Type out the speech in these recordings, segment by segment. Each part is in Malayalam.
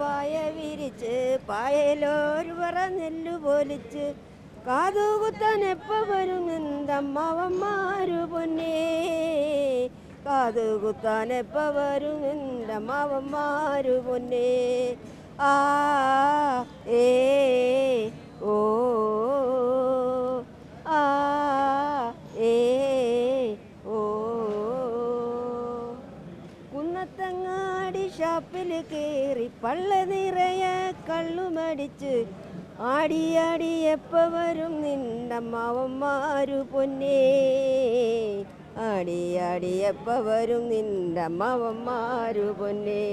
പായ വിരിച്ച് പായയിലൊരു പറ നെല്ലു പോലിച്ച്. കാതുകുത്താൻ എപ്പ വരും എന്തമ്മാവന്മാരു പൊന്നേ. കാതുകുത്താൻ എപ്പ വരും എന്തമ്മാവന്മാരു പൊന്നേ. ആ ഏ. കുന്നത്തങ്ങാടി ഷാപ്പിൽ കയറി പള്ള നിറയെ കള്ളുമടിച്ച് ആടിയാടി ആടി എപ്പ വരും നിന്നമ്മാവന്മാരു പൊന്നേ? ആടിയാടി ആടി എപ്പ വരും നിന്നമ്മാവന്മാരു പൊന്നേ?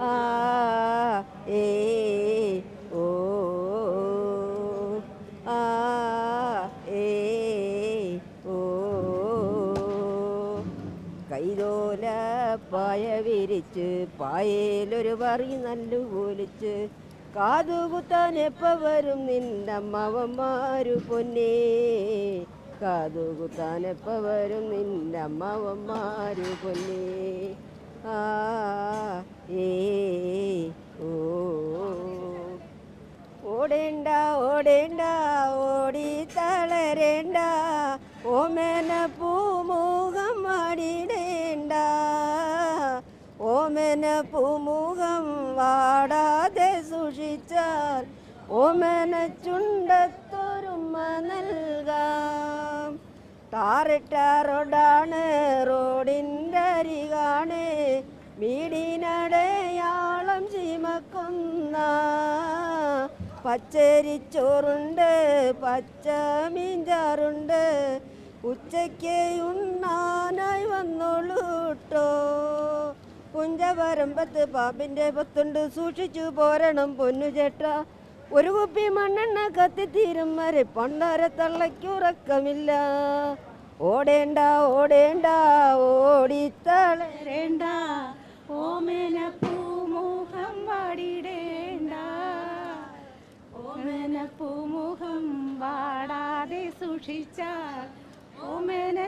ആ ഏ പായ വിരിച്ച് പായയിലൊരു പറി നല്ലു പോലിച്ച് കാതുകുത്താൻ എപ്പ വരും നിന്നമ്മവന്മാരു പൊന്നേ? കാതുകുത്താൻ എപ്പ വരും നിന്നമ്മവന്മാരു പൊന്നേ? ആ ഏ ഓ. ഓടേണ്ട ഓടേണ്ട ഓടി തളരേണ്ട. ഓമേന പൂമുഖം ഓമന വാടാതെ സൂക്ഷിച്ചാൽ ഓമന ചുണ്ടത്തൊരുമ നൽകാം. ടാറിട്ട റോഡാണ് റോഡിന്റെ അരികാണ് വീടിനടയാളം ചീമക്കുന്ന. പച്ചരിച്ചോറുണ്ട് പച്ച മീൻചാറുണ്ട് ഉച്ചയ്ക്ക് ഉണ്ണാനായി വന്നോളൂട്ടോ. പുഞ്ചവരമ്പത്ത് പാമ്പിന്റെ പത്തുണ്ട്. സൂക്ഷിച്ചു പോരണം പൊന്നു ചേട്ട. ഒരു കുപ്പി മണ്ണെണ്ണ കത്തിത്തീരും. വരെ പണ്ടാര തള്ളയ്ക്കുറക്കമില്ല ഓടേണ്ട ഓടേണ്ട ഓടിത്തളരേണ്ട. ഓമന പൂമുഖം വാടിടേണ്ട. ഓമേന പൂമുഖം വാടാതെ സൂക്ഷിച്ചാൽ ഓമന